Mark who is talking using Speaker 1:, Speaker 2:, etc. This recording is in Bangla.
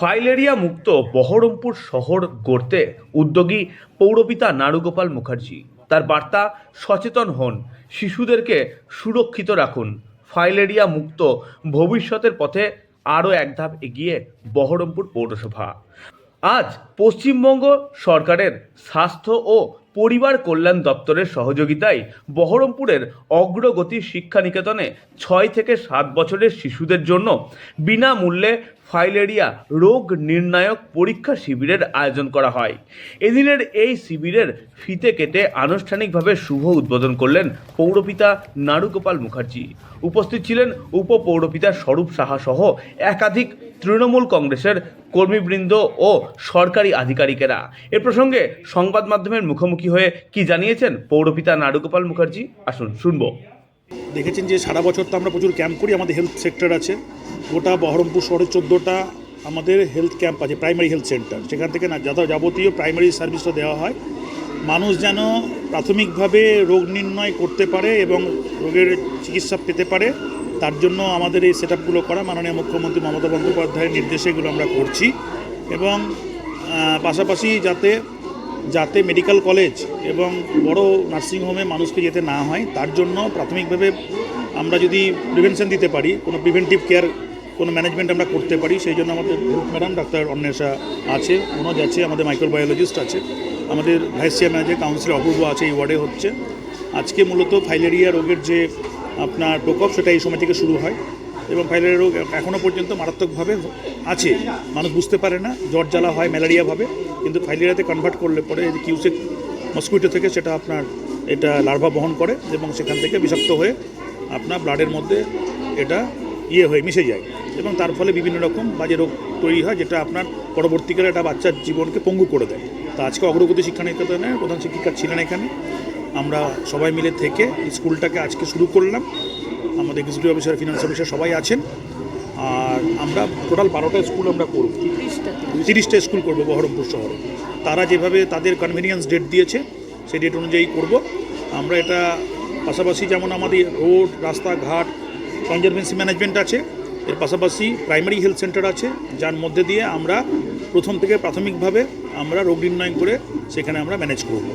Speaker 1: ফাইলেরিয়া মুক্ত বহরমপুর শহর গড়তে উদ্যোগী পৌরপিতা নারুগোপাল মুখার্জি। তার বার্তা, সচেতন হন, শিশুদেরকে সুরক্ষিত রাখুন। ফাইলেরিয়া মুক্ত ভবিষ্যতের পথে আরও এক ধাপ এগিয়ে বহরমপুর পৌরসভা। আজ পশ্চিমবঙ্গ সরকারের স্বাস্থ্য ও পরিবার কল্যাণ দপ্তরের সহযোগিতায় বহরমপুরের অগ্রগতি শিক্ষা নিকেতনে ছয় থেকে সাত বছরের শিশুদের জন্য বিনামূল্যে ফাইলেরিয়া রোগ নির্ণায়ক পরীক্ষা শিবিরের আয়োজন করা হয়। এদিনের এই শিবিরের ফিতে কেটে আনুষ্ঠানিকভাবে শুভ উদ্বোধন করলেন পৌরপিতা নারুগোপাল মুখার্জি। উপস্থিত ছিলেন উপপৌরপিতা স্বরূপ সাহা সহ একাধিক তৃণমূল কংগ্রেসের কর্মীবৃন্দ ও সরকারি আধিকারিকেরা। এ প্রসঙ্গে সংবাদ মাধ্যমের মুখোমুখি হয়ে কি জানিয়েছেন পৌরপিতা নারুগোপাল মুখার্জি? আসুন, শুনব।
Speaker 2: দেখেছেন যে সারা বছর তো আমরা প্রচুর ক্যাম্প করি, আমাদের হেলথ সেক্টর আছে। গোটা বহরমপুর শহরে চোদ্দোটা আমাদের হেলথ ক্যাম্প আছে প্রাইমারি হেলথ সেন্টার সেখান থেকে না, যত যাবতীয় প্রাইমারি সার্ভিসটা দেওয়া হয়। মানুষ যেন প্রাথমিকভাবে রোগ নির্ণয় করতে পারে এবং রোগের চিকিৎসা পেতে পারে, তার জন্য আমাদের এই সেট আপগুলো করা মাননীয় মুখ্যমন্ত্রী মমতা বন্দ্যোপাধ্যায়ের নির্দেশে এগুলো আমরা করছি। এবং পাশাপাশি যাতে যাতে মেডিকেল কলেজ এবং বড় নার্সিংহোমে মানুষকে যেতে না হয়, তার জন্য প্রাথমিকভাবে আমরা যদি প্রিভেনশন দিতে পারি, কোনো প্রিভেন্টিভ কেয়ার, কোনো ম্যানেজমেন্ট আমরা করতে পারি, সেই জন্য আমাদের হেলথ ম্যাডাম ডাক্তার অন্বেষা আছে মনোজ আছে আমাদের মাইক্রোবায়োলজিস্ট আছে, আমাদের ভাইস চেয়ারম্যান আছে কাউন্সিলর অপূর্ব আছে, এই ওয়ার্ডে হচ্ছে। আজকে মূলত ফাইলেরিয়া রোগের যে আপনার প্রকোপ, সেটা এই সময় থেকে শুরু হয়। এবং ফাইলেরিয়া রোগ এখনও পর্যন্ত মারাত্মকভাবে আছে। মানুষ বুঝতে পারে না, জ্বর জ্বালা হয় ম্যালেরিয়াভাবে কিন্তু ফাইলেরিয়াতে কনভার্ট করলে পরে কিউসেক মস্কুইটো থেকে সেটা আপনার এটা লার্ভা বহন করে এবং সেখান থেকে বিষাক্ত হয়ে আপনার ব্লাডের মধ্যে এটা ইয়ে হয়ে মিশে যায়। এবং তার ফলে বিভিন্ন রকম বাজে রোগ তৈরি হয়, যেটা আপনার পরবর্তীকালে একটা বাচ্চার জীবনকে পঙ্গু করে দেয়। তো আজকে অগ্রগতি শিক্ষা নিকেতনের প্রধান শিক্ষিকা ছিলেন এখানে। আমরা সবাই মিলে থেকে স্কুলটাকে আজকে শুরু করলাম। আমাদের এক্সিকিউটিভ অফিসার ফিনান্স অফিসার সবাই আছেন। আর আমরা টোটাল বারোটা স্কুল আমরা করব। তিরিশটা। স্কুল করব বহরমপুর শহরে। তারা যেভাবে তাদের কনভিনিয়েন্স ডেট দিয়েছে সেই ডেট অনুযায়ী করব। আমরা এটা পাশাপাশি যেমন আমাদের রোড রাস্তাঘাট কনজারভেন্সি ম্যানেজমেন্ট আছে এর পাশাপাশি প্রাইমারি হেলথ সেন্টার আছে যার মধ্যে দিয়ে আমরা প্রথম থেকে প্রাথমিকভাবে আমরা রোগ নির্ণয় করে সেখানে আমরা ম্যানেজ করব।